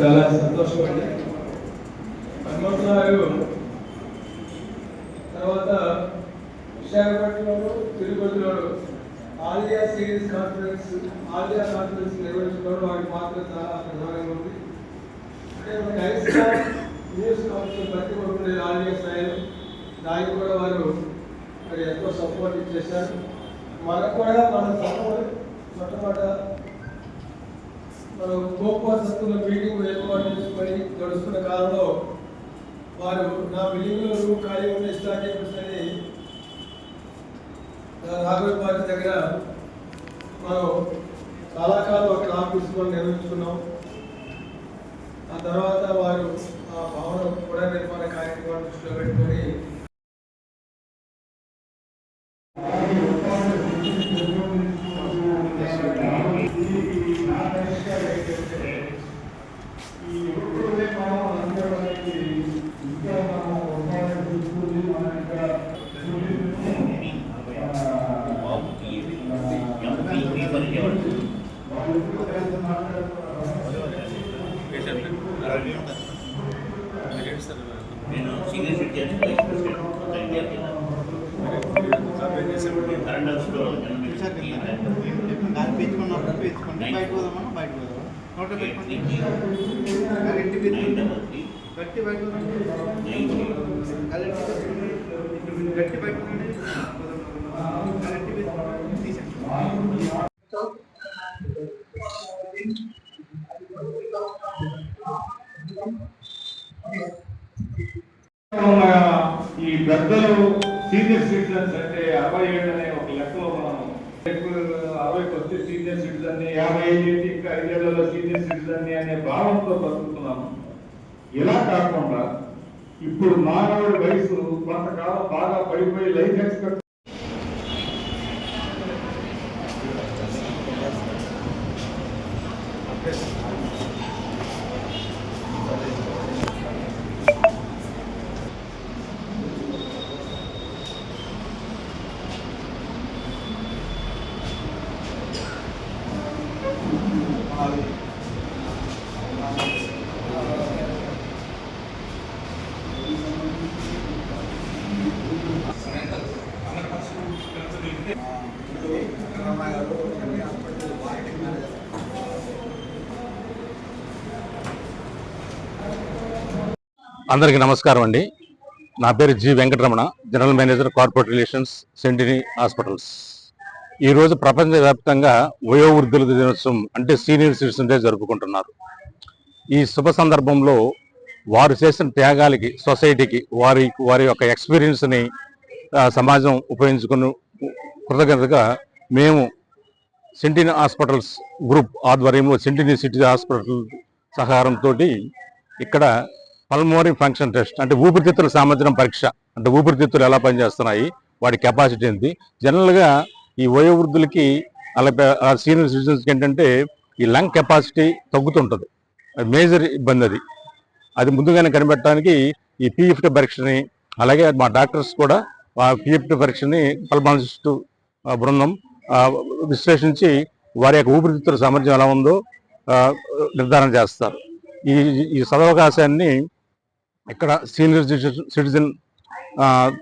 చాలా సంతోషం అండి హనుమంతరావు తర్వాత విశాఖపట్నంలో తిరుపతిలో ఆలియా సిరీస్ కాన్ఫరెన్స్ ఆలియా కాన్ఫరెన్స్ నిర్వహించడం వారి పాత్ర చాలా ప్రధానంగా ఉంది. అంటే న్యూస్ కాన్ఫరెన్స్ ప్రతి ఒక్కరు ఆలియా స్థాయిలో దానికి కూడా వారు మరి ఎంతో సపోర్ట్ ఇచ్చేశారు. మనకు కూడా మన సపోర్ట్ మొట్టమొదట మనం గోపా సత్తుల మీటింగ్ ఏర్పాటు చేసుకొని గడుస్తున్న కాలంలో వారు నా బిల్డింగ్లో రూమ్ ఖాళీ ఉంటే స్టార్ట్ చెప్పేసి రాఘవ పార్టీ దగ్గర మనం చాలా కాలం అక్కడ ఆఫీస్ నిర్వహించుకున్నాం. ఆ తర్వాత వారు ఆ భవనం కూడా నిర్మాణ కార్యక్రమాన్ని దృష్టిలో పెట్టుకొని నేను సీనియర్ సిటిజన్ కరెంట్ హౌస్లో గాలి పీల్చుకున్నప్పుడు పీల్చుకోండి బయట పోదామన్నా బయట పోదాం నోట పెట్టుకోండి. కరెంట్ గట్టి కరెంట్ గట్టి కరెంట్ తీసేయండి. ఈ పెద్దలు సీనియర్ సిటిజన్స్ అంటే అరవై ఏళ్ళు అనే ఒక లెక్కలో మనం అరవై అరవైకి వస్తే సీనియర్ సిటిజన్ యాభై ఐదు ఏంటి ఇంకా ఐదేళ్ళలో సీనియర్ సిటిజన్ అనే భావంతో బతుకుతున్నాము. ఇలా కాకుండా ఇప్పుడు మానవుడి వయసు కొంతకాలం బాగా పడిపోయి లైఫ్ ఎక్స్పెక్ట్ అందరికీ నమస్కారం అండి. నా పేరు G Venkataramana general manager corporate relations Sentini hospitals. ఈరోజు ప్రపంచవ్యాప్తంగా వయోవృద్ధుల దినోత్సవం అంటే సీనియర్ సిటిజన్ డే జరుపుకుంటున్నారు. ఈ శుభ సందర్భంలో వారు చేసిన త్యాగాలకి సొసైటీకి వారి వారి యొక్క ఎక్స్పీరియన్స్ని సమాజం ఉపయోగించుకుని కృతజ్ఞతగా మేము సెంటినీ హాస్పిటల్స్ గ్రూప్ ఆధ్వర్యంలో సెంటినీ సిటీ హాస్పిటల్ సహకారంతో ఇక్కడ పల్మోరీ ఫంక్షన్ టెస్ట్ అంటే ఊపిరితిత్తుల సామర్థ్యం పరీక్ష అంటే ఊపిరితిత్తులు ఎలా పనిచేస్తున్నాయి వాటి కెపాసిటీ ఏంటి? జనరల్గా ఈ వయోవృద్ధులకి అలా సీనియర్ సిటిజన్స్కి ఏంటంటే ఈ లంగ్ కెపాసిటీ తగ్గుతుంటుంది. అది మేజర్ ఇబ్బంది అది. అది ముందుగానే కనిపెట్టడానికి ఈ పిఎఫ్టీ పరీక్షని అలాగే మా డాక్టర్స్ కూడా ఆ పిఎఫ్టీ పరీక్షని పల్మాలజిస్ట్ బృందం విశ్లేషించి వారి యొక్క ఊపిరితిత్తుల సామర్థ్యం ఎలా ఉందో నిర్ధారణ చేస్తారు. ఈ ఈ సదవకాశాన్ని ఇక్కడ సీనియర్ సిటిజన్ సిటిజన్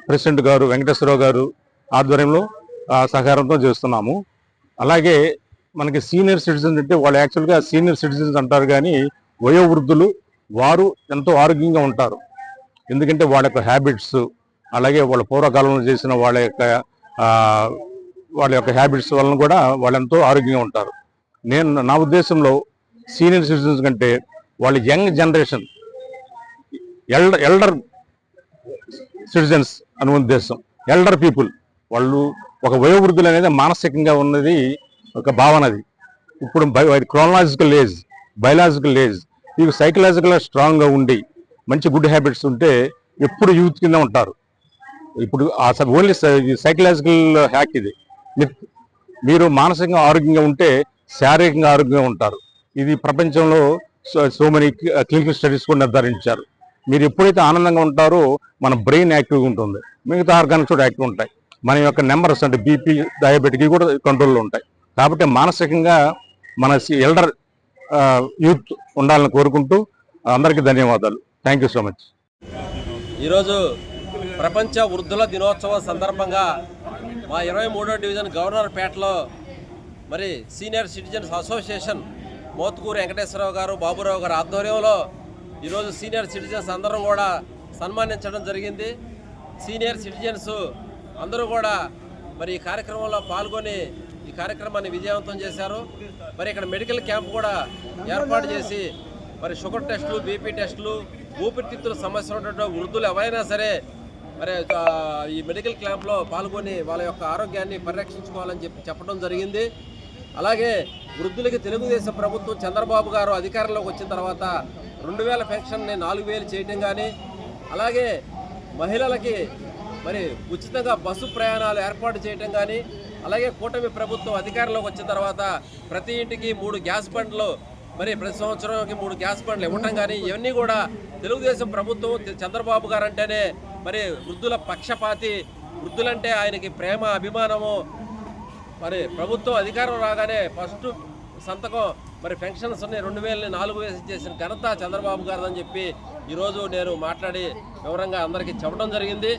ప్రెసిడెంట్ గారు వెంకటేశ్వరరావు గారు ఆధ్వర్యంలో సహకారంతో చేస్తున్నాము. అలాగే మనకి సీనియర్ సిటిజన్స్ అంటే వాళ్ళు యాక్చువల్గా సీనియర్ సిటిజన్స్ అంటారు కానీ వయోవృద్ధులు వారు ఎంతో ఆరోగ్యంగా ఉంటారు. ఎందుకంటే వాళ్ళ యొక్క హ్యాబిట్స్ అలాగే వాళ్ళ పూర్వకాలంలో చేసిన వాళ్ళ యొక్క వాళ్ళ యొక్క హ్యాబిట్స్ వలన కూడా వాళ్ళు ఎంతో ఆరోగ్యంగా ఉంటారు. నేను నా ఉద్దేశంలో సీనియర్ సిటిజన్స్ కంటే వాళ్ళ young generation elder elder citizens అని ఉద్దేశం. ఎల్డర్ పీపుల్ వాళ్ళు ఒక వయోవృద్ధులు అనేది మానసికంగా ఉన్నది ఒక భావన అది. ఇప్పుడు క్రోనలాజికల్ ఏజ్ బయలాజికల్ ఏజ్ మీకు సైకలాజికల్గా స్ట్రాంగ్గా ఉండి మంచి గుడ్ హ్యాబిట్స్ ఉంటే ఎప్పుడు యూత్ కింద ఉంటారు. ఇప్పుడు ఆ ఓన్లీ సైకలాజికల్ హ్యాక్ ఇది మీరు మానసికంగా ఆరోగ్యంగా ఉంటే శారీరకంగా ఆరోగ్యంగా ఉంటారు. ఇది ప్రపంచంలో సో మెనీ క్లినికల్ స్టడీస్ కూడా నిర్ధారించారు. మీరు ఎప్పుడైతే ఆనందంగా ఉంటారో మన బ్రెయిన్ యాక్టివ్గా ఉంటుంది. మిగతా ఆర్గానిక్స్ కూడా యాక్టివ్ ఉంటాయి. మన యొక్క నెంబర్స్ అంటే బీపీ డయాబెటిక్ కూడా కంట్రోల్లో ఉంటాయి. కాబట్టి మానసికంగా మన ఎల్డర్ యూత్ ఉండాలని కోరుకుంటూ అందరికీ ధన్యవాదాలు. Thank you so much. ఈరోజు ప్రపంచ వృద్ధుల దినోత్సవం సందర్భంగా మా ఇరవై మూడో డివిజన్ గవర్నర్పేటలో మరి senior citizens association Mothkuru Venkateswararao గారు బాబురావు గారు ఆధ్వర్యంలో ఈరోజు సీనియర్ సిటిజన్స్ అందరం కూడా సన్మానించడం జరిగింది. సీనియర్ సిటిజన్స్ అందరూ కూడా మరి ఈ కార్యక్రమంలో పాల్గొని ఈ కార్యక్రమాన్ని విజయవంతం చేశారు. మరి ఇక్కడ మెడికల్ క్యాంప్ కూడా ఏర్పాటు చేసి మరి షుగర్ టెస్టులు బీపీ టెస్టులు ఊపిరితిత్తుల సమస్య ఉన్నటువంటి వృద్ధులు ఎవరైనా సరే మరి ఈ మెడికల్ క్యాంప్లో పాల్గొని వాళ్ళ యొక్క ఆరోగ్యాన్ని పరిరక్షించుకోవాలని చెప్పి చెప్పడం జరిగింది. అలాగే వృద్ధులకి తెలుగుదేశం ప్రభుత్వం చంద్రబాబు గారు అధికారంలోకి వచ్చిన తర్వాత రెండు వేల పెన్షన్ని నాలుగు వేలు చేయటం కానీ అలాగే మహిళలకి మరి ఉచితంగా బస్సు ప్రయాణాలు ఏర్పాటు చేయటం కానీ అలాగే కూటమి ప్రభుత్వం అధికారంలోకి వచ్చిన తర్వాత ప్రతి ఇంటికి మూడు గ్యాస్ బండ్లు మరి ప్రతి సంవత్సరానికి మూడు గ్యాస్ బండ్లు ఇవ్వటం కానీ ఇవన్నీ కూడా తెలుగుదేశం ప్రభుత్వం చంద్రబాబు గారు అంటేనే మరి వృద్ధుల పక్షపాతి వృద్ధులంటే ఆయనకి ప్రేమ అభిమానము. మరి ప్రభుత్వం అధికారం రాగానే ఫస్ట్ సంతకం మరి పెన్షన్స్ ఉన్నాయి. రెండు వేలని నాలుగు వేసి చేసిన ఘనత చంద్రబాబు గారిదని చెప్పి ఈరోజు నేను మాట్లాడి వివరంగా అందరికీ చెప్పడం జరిగింది.